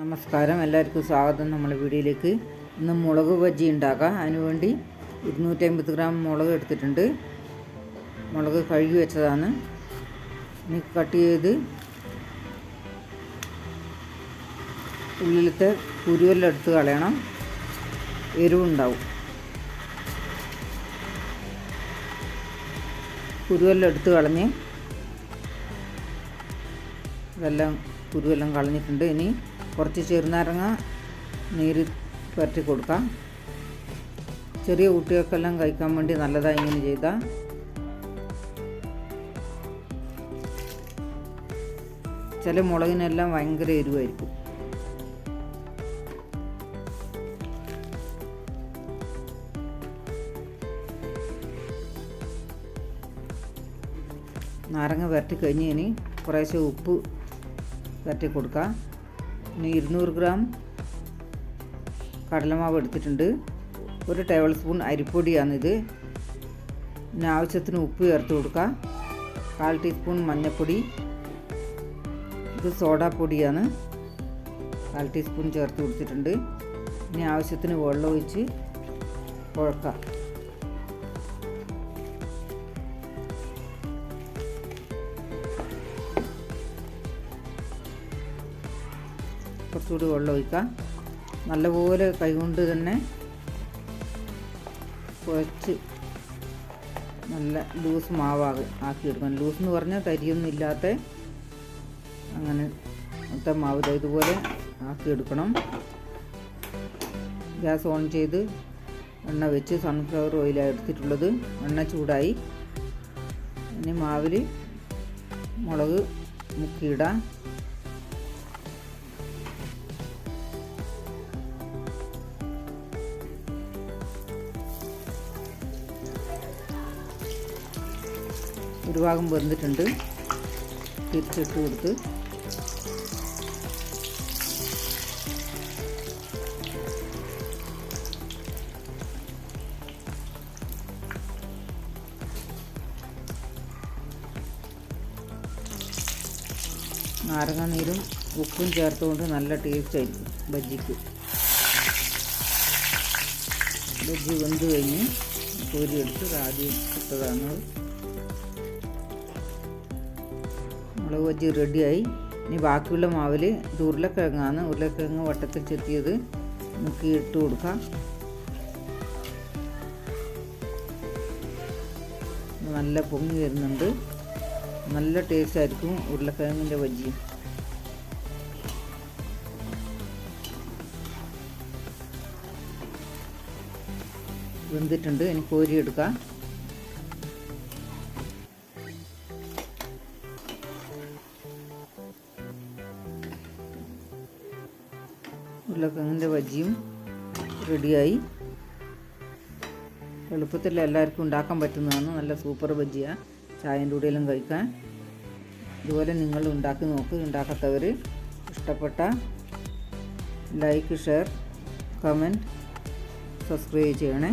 നമസ്കാരം. എല്ലാവർക്കും സ്വാഗതം നമ്മളെ വീഡിയോയിലേക്ക്. ഇന്ന് മുളക് ബജ്ജി ഉണ്ടാക്കാം. അതിനുവേണ്ടി ഇരുന്നൂറ്റി അമ്പത് ഗ്രാം മുളക് എടുത്തിട്ടുണ്ട്. മുളക് കഴുകി വെച്ചതാണ്. ഇനി കട്ട് ചെയ്ത് ഉള്ളിലത്തെ കുരുവെല്ലാം എടുത്ത് കളയണം. എരിവുണ്ടാവും കുരുവെല്ലാം എടുത്ത് കളഞ്ഞ് ഇതെല്ലാം കുരുവെല്ലാം കളഞ്ഞിട്ടുണ്ട്. ഇനി കുറച്ച് ചെറുനാരങ്ങ നീര് പുരട്ടി കൊടുക്കാം. ചെറിയ കുട്ടികൾക്കെല്ലാം കഴിക്കാൻ വേണ്ടി നല്ലതാണ് ഇങ്ങനെ ചെയ്താൽ ചില മുളകിനെല്ലാം ഭയങ്കര എരിവായിരിക്കും. നാരങ്ങ വരട്ടി കഴിഞ്ഞ് ഇനി കുറേശ്ശെ ഉപ്പ് വരട്ടി കൊടുക്കാം. ഇരുന്നൂറ് ഗ്രാം കടലമാവ് എടുത്തിട്ടുണ്ട്. ഒരു ടേബിൾ സ്പൂൺ അരിപ്പൊടിയാണിത്. പിന്നെ ആവശ്യത്തിന് ഉപ്പ് ചേർത്ത് കൊടുക്കുക കാൽ ടീസ്പൂൺ മഞ്ഞൾപ്പൊടി ഇത് സോഡാപ്പൊടിയാണ്. കാൽ ടീസ്പൂൺ ചേർത്ത് കൊടുത്തിട്ടുണ്ട്. ഇനി ആവശ്യത്തിന് വെള്ളം ഒഴിച്ച് കുറച്ചുകൂടി വെള്ളം ഒഴിക്കാം. നല്ലപോലെ കൈകൊണ്ട് തന്നെ കുഴച്ച് നല്ല ലൂസ് മാവാകെ ആക്കിയെടുക്കണം. ലൂസ് എന്ന് പറഞ്ഞാൽ തരിയൊന്നും ഇല്ലാത്ത അങ്ങനെ മൊത്തം മാവ് ഇതുപോലെ ആക്കിയെടുക്കണം. ഗ്യാസ് ഓൺ ചെയ്ത് എണ്ണ വെച്ച് സൺഫ്ലവർ ഓയിലാണ് എടുത്തിട്ടുള്ളത്. എണ്ണ ചൂടായി. ഇനി മാവിൽ മുളക് മുക്കിയിടാം. ഒരു ഭാഗം വെന്തിട്ടുണ്ട്. തിരിച്ചിട്ട് കൊടുത്ത്. നാരങ്ങ നീരും ഉപ്പും ചേർത്തുകൊണ്ട് നല്ല ടേസ്റ്റ് ആയിരിക്കും ബജ്ജിക്ക്. ബജ്ജി വെന്ത് കഴിഞ്ഞ് കോരിയെടുത്ത് ആദ്യം ഇട്ടതാണ്. മുളക് ബജ്ജി റെഡിയായി ഇനി ബാക്കിയുള്ള മാവിൽ ഇത് ഉരുളക്കിഴങ്ങാണ്. ഉരുളക്കിഴങ്ങ് വട്ടത്തിൽ ചെത്തിയത് മുക്കി ഇട്ട് കൊടുക്കാം. നല്ല പൊങ്ങി വരുന്നുണ്ട്. നല്ല ടേസ്റ്റ് ആയിരിക്കും ഉരുളക്കിഴങ്ങിന്റെ ബജ്ജി. വെന്തിട്ടുണ്ട്. ഇനി കോരിയെടുക്കാം ഉരുളക്കിഴങ്ങിന്റെ ബജിയും റെഡിയായി. എളുപ്പത്തിൽ എല്ലാവർക്കും ഉണ്ടാക്കാൻ പറ്റുന്നതാണ്. നല്ല സൂപ്പർ ബജിയാണ് ചായന്റെ കൂടെയെല്ലാം കഴിക്കാൻ. ഇതുപോലെ നിങ്ങൾ ഉണ്ടാക്കി നോക്ക് ഉണ്ടാക്കാത്തവർ ഇഷ്ടപ്പെട്ട ലൈക്ക് ഷെയർ കമന്റ് സബ്സ്ക്രൈബ് ചെയ്യണേ.